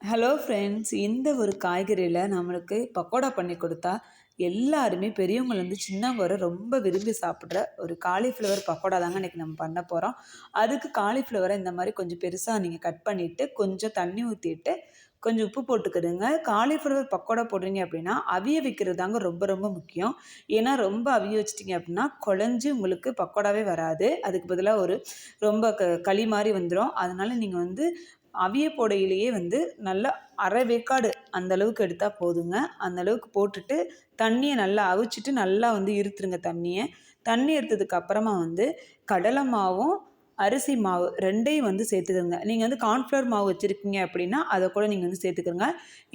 Hello friends இந்த ஒரு காய்கறியில் நம்மளுக்கு பக்கோடா பண்ணி கொடுத்தா எல்லாருமே பெரியவங்கலேருந்து சின்னவங்க வரை ரொம்ப விரும்பி சாப்பிட்ற ஒரு காலிஃப்ளவர் பக்கோடா தாங்க இன்றைக்கி நம்ம பண்ண போகிறோம் அதுக்கு காலிஃப்ளவரை இந்த மாதிரி கொஞ்சம் பெருசாக நீங்கள் கட் பண்ணிவிட்டு கொஞ்சம் தண்ணி ஊற்றிட்டு கொஞ்சம் உப்பு போட்டுக்கிடுங்க. காலிஃப்ளவர் பக்கோடா போடுறீங்க அப்படின்னா அவிய வைக்கிறது தாங்க ரொம்ப ரொம்ப முக்கியம். ஏன்னா ரொம்ப அவிய வச்சிட்டிங்க அப்படின்னா குழஞ்சி உங்களுக்கு பக்கோடாவே வராது. அதுக்கு பதிலாக ஒரு ரொம்ப க களி மாதிரி வந்துடும் அதனால் நீங்கள் வந்து அவிய போடையிலேயே வந்து நல்லா அரை வேக்காடு அந்த அளவுக்கு எடுத்தால் போதுங்க. அந்த அளவுக்கு போட்டுட்டு தண்ணியை நல்லா அவிச்சிட்டு நல்லா வந்து இருத்துருங்க தண்ணியை. தண்ணி எடுத்ததுக்கு அப்புறமா வந்து கடலை மாவும் அரிசி மாவு ரெண்டையும் வந்து சேர்த்துக்கோங்க. நீங்கள் வந்து கார்ன்ஃப்ளவர் மாவு வச்சுருக்கீங்க அப்படின்னா அதை கூட நீங்கள் வந்து சேர்த்துக்கோங்க.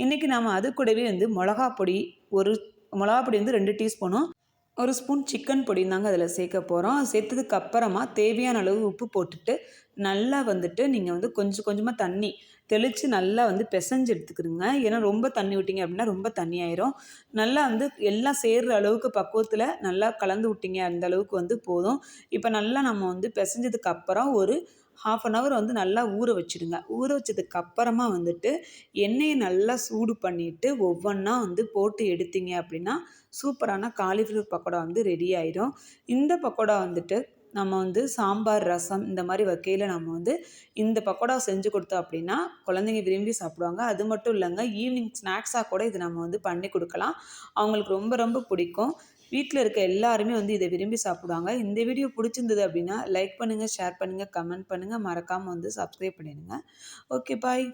இன்றைக்கி நாம் அது கூடவே வந்து மிளகா பொடி ஒரு மிளகா பொடி வந்து ரெண்டு டீஸ்பூனும் ஒரு ஸ்பூன் சிக்கன் பொடி தாங்க அதில் சேர்க்க போகிறோம். சேர்த்ததுக்கு அப்புறமா தேவையான அளவு உப்பு போட்டுட்டு நல்லா வந்துட்டு நீங்கள் வந்து கொஞ்சம் கொஞ்சமாக தண்ணி தெளித்து நல்லா வந்து பிசைஞ்சு எடுத்துக்கிறோங்க ஏன்னா ரொம்ப தண்ணி விட்டிங்க அப்படின்னா ரொம்ப தண்ணி ஆயிரும். நல்லா வந்து எல்லாம் சேர்கிற அளவுக்கு பக்குவத்தில் நல்லா கலந்து விட்டிங்க அந்த அளவுக்கு வந்து போதும். இப்போ நல்லா நம்ம வந்து பிசைஞ்சதுக்கு அப்புறம் ஒரு ஹாஃப் அன் ஹவர் வந்து நல்லா ஊற வச்சுடுங்க. ஊற வச்சதுக்கு அப்புறமா வந்துட்டு எண்ணெயை நல்லா சூடு பண்ணிவிட்டு ஒவ்வொன்றா வந்து போட்டு எடுத்தீங்க அப்படின்னா சூப்பரான காலிஃப்ளவர் பக்கோடா வந்து ரெடி ஆயிடும் இந்த பக்கோடா வந்துட்டு நம்ம வந்து சாம்பார் ரசம் இந்த மாதிரி வகையில் நம்ம வந்து இந்த பக்கோடா செஞ்சு கொடுத்தோம் அப்படின்னா குழந்தைங்க விரும்பி சாப்பிடுவாங்க. அது மட்டும் இல்லைங்க ஈவினிங் ஸ்நாக்ஸாக கூட இது நம்ம வந்து பண்ணி கொடுக்கலாம். அவங்களுக்கு ரொம்ப ரொம்ப பிடிக்கும். வீட்டில் இருக்க எல்லாருமே வந்து இதை விரும்பி சாப்பிடுவாங்க. இந்த வீடியோ பிடிச்சிருந்தது அப்படின்னா லைக் பண்ணுங்கள் ஷேர் பண்ணுங்கள் கமெண்ட் பண்ணுங்கள் மறக்காமல் வந்து சப்ஸ்கிரைப் பண்ணிடுங்க. Okay bye